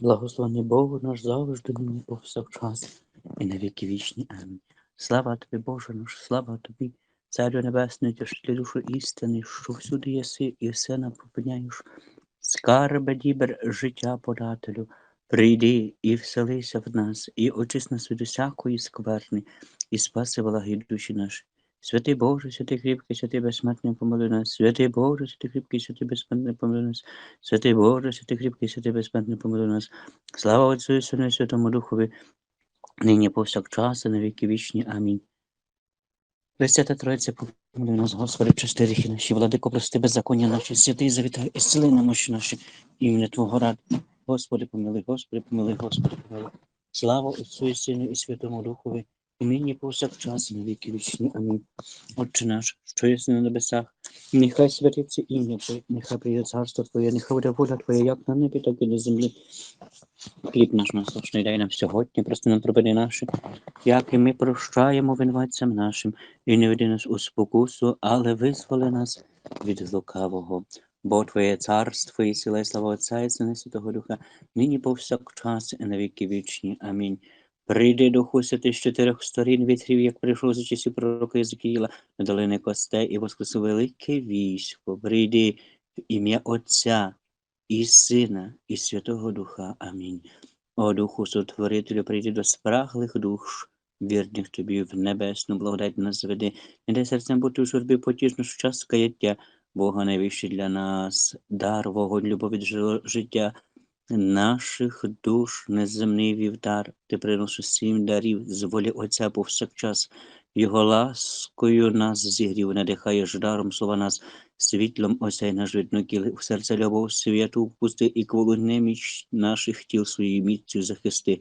Благословений Богу наш завжди нині повсякчас і на віки вічні. Амінь. Слава тобі, Боже наш, слава тобі, Царю Небесний, тяжкі душу істини, що всюди єси і все нам попиняєш. Скарбе дібер життя подателю, прийди і вселися в нас, і очисти нас від усякої скверни, і спаси влаги душі наші. Святий Боже, святий кріпкий, святий безсмертний помили нас, святий Боже, святий кріпкий, святий безсмертний помили нас, святий Боже, святий кріпкий, святий безсмертний помили нас. Слава Отцю і Сину і Святому Духові, нині повсякчас і на віки вічні. Амінь. Пресвята Троїця, помилуй нас, Господи, прости гріхи наші, владико, прости беззаконня наші, святий завітай, і зціли немощі наші, ім'я Твого ради. Господи, помилуй, Господи, помилуй, Господи, помилуй. Слава Отцю і Сину і Святому Духові, нині повсякчас на віки вічні. Амінь. Отче наш, що єси на небесах, нехай святиться ім'я Твоє, нехай прийде царство Твоє, нехай буде воля Твоя, як на небі, так і на землі. Хліб наш насущний дай нам сьогодні, прости нам провини наші, як і ми прощаємо винуватцям нашим, і не веди нас у спокусу, але визволи нас від лукавого. Бо Твоє царство і сила, і слава Отця і Сина Святого Духа, нині повсякчас і на віки вічні. Амінь. Прийди Духу Святий з чотирьох сторін вітрів, як прийшов за часів пророка Єзекіїла, на долини костей і воскресив велике військо. Прийди в ім'я Отця і Сина, і Святого Духа. Амінь. О Духу Сотворителю, прийди до спраглих душ, вірних тобі в небесну благодать нас зведи, не дай серцем бути у журбі потішно в час каяття, Бога найвищий для нас, дар вогонь, любові жи- життя наших душ, неземний вівтар, ти приносиш сім дарів з волі Отця повсякчас, його ласкою нас зігрів, надихаєш даром слова нас, світлом осяй наш віднокіл, в серце любов святу впусти і кволу неміч наших тіл своєю міцю захисти.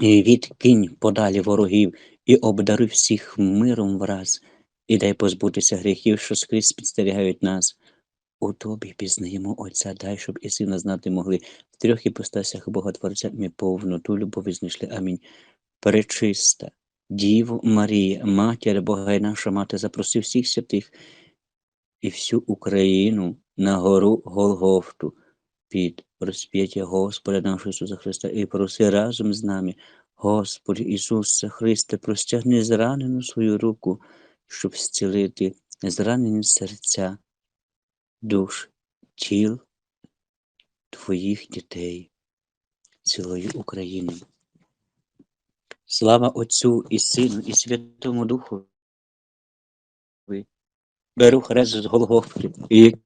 І відкинь подалі ворогів, і обдари всіх миром враз, і дай позбутися гріхів, що скрізь підстерігають нас. У тобі пізнаємо Отця, дай, щоб і сина знати могли. В трьох іпостасях Бога Творця ми повноту любові знайшли. Амінь. Пречиста, Діво Марія, Матір Бога і наша мати, запроси всіх святих і всю Україну на гору Голгофту під розп'яття Господа нашого Ісуса Христа і проси разом з нами, Господи Ісусе Христе, простягни зранену свою руку, щоб зцілити зранені серця, душ, тіл Твоїх дітей, цілої України. Слава Отцю і Сину, і Святому Духу. Беру хрест з Голгофти і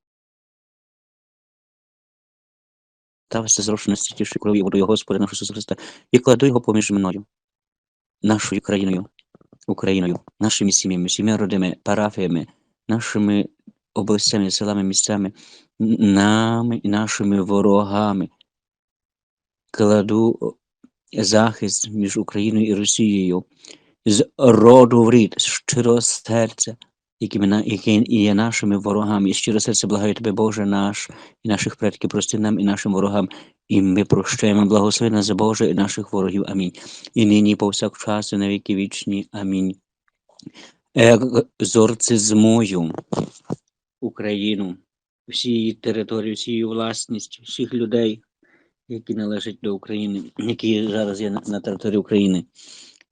стався зрошена святішою кров'ю водою Господа нашого Ісуса Христа і кладу його поміж мною, нашою країною, Україною, нашими сім'ями, всіма родами, парафіями, нашими областями, селами, місцями, нами нашими ворогами. Кладу захист між Україною і Росією з роду в рід, з щирого серця, які, є нашими ворогами. І щиро серце благаю тебе, Боже наш, і наших предків, прости нам і нашим ворогам, і ми прощаємо. Благослови нас, Боже, і наших ворогів. Амінь. І нині, повсякчас, і на віки вічні. Амінь. Екзорцизмую Україну, всі її території, всі її власність, всіх людей, які належать до України, які зараз є на, на території України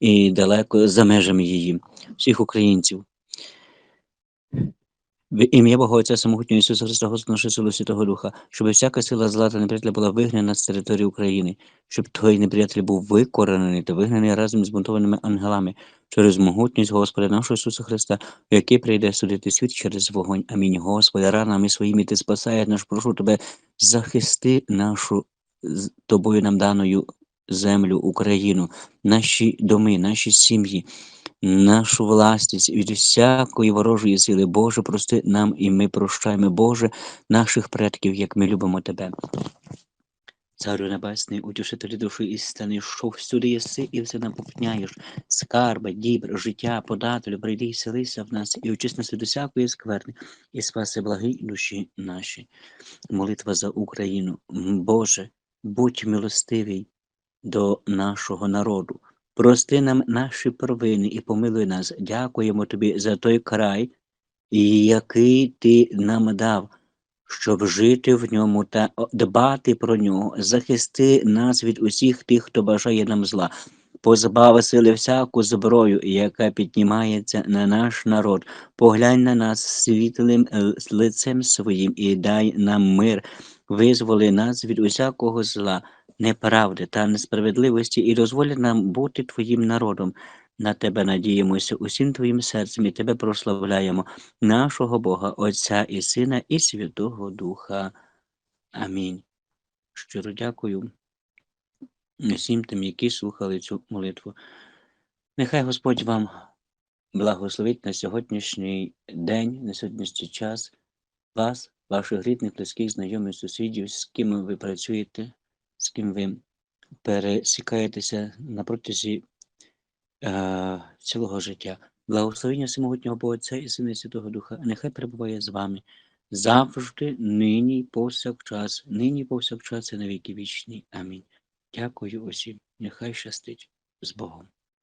і далеко за межами її, всіх українців. В ім'я Бога Отця Самогутнього Ісуса Христа, Господа Силу Святого Духа, щоб всяка сила зла та неприятеля була вигнана з території України, щоб той неприятель був викоренений та вигнаний разом з бунтованими ангелами через могутність Господа нашого Ісуса Христа, який прийде судити світ через вогонь. Амінь. Господи, ранами своїми ти спасаєш наш, прошу тебе, захисти нашу тобою нам даною землю, Україну, наші доми, наші сім'ї, нашу власність від всякої ворожої сили. Боже, прости нам і ми прощаємо, Боже, наших предків, як ми любимо Тебе. Царю Небесний, утішителі душі істини, що всюди єси і все нам попняєш, скарби, дібр, життя, подателю, прийди і селися в нас, і очисти нас від скверни, і спаси благі душі наші. Молитва за Україну. Боже, будь милостивий до нашого народу. Прости нам наші провини і помилуй нас. Дякуємо Тобі за той край, який Ти нам дав. щоб жити в ньому та дбати про нього, захисти нас від усіх тих, хто бажає нам зла. Позбави сили всяку зброю, яка піднімається на наш народ. Поглянь на нас світлим е, лицем своїм і дай нам мир, визволи нас від усякого зла, неправди та несправедливості, і дозволь нам бути Твоїм народом. На Тебе надіємося усім Твоїм серцем і Тебе прославляємо, нашого Бога, Отця і Сина, і Святого Духа. Амінь. Щиро дякую усім тим, які слухали цю молитву. Нехай Господь вам благословить на сьогоднішній день, на сьогоднішній час вас, ваших рідних, близьких, знайомих, сусідів, з ким ви працюєте, з ким ви пересікаєтеся на протязі е, цілого життя. Благословення всемогутнього Бога Отця і Сина Святого Духа, нехай перебуває з вами завжди, нині, повсякчас, нині, повсякчас і на віки вічні. Амінь. Дякую усім. Нехай щастить з Богом.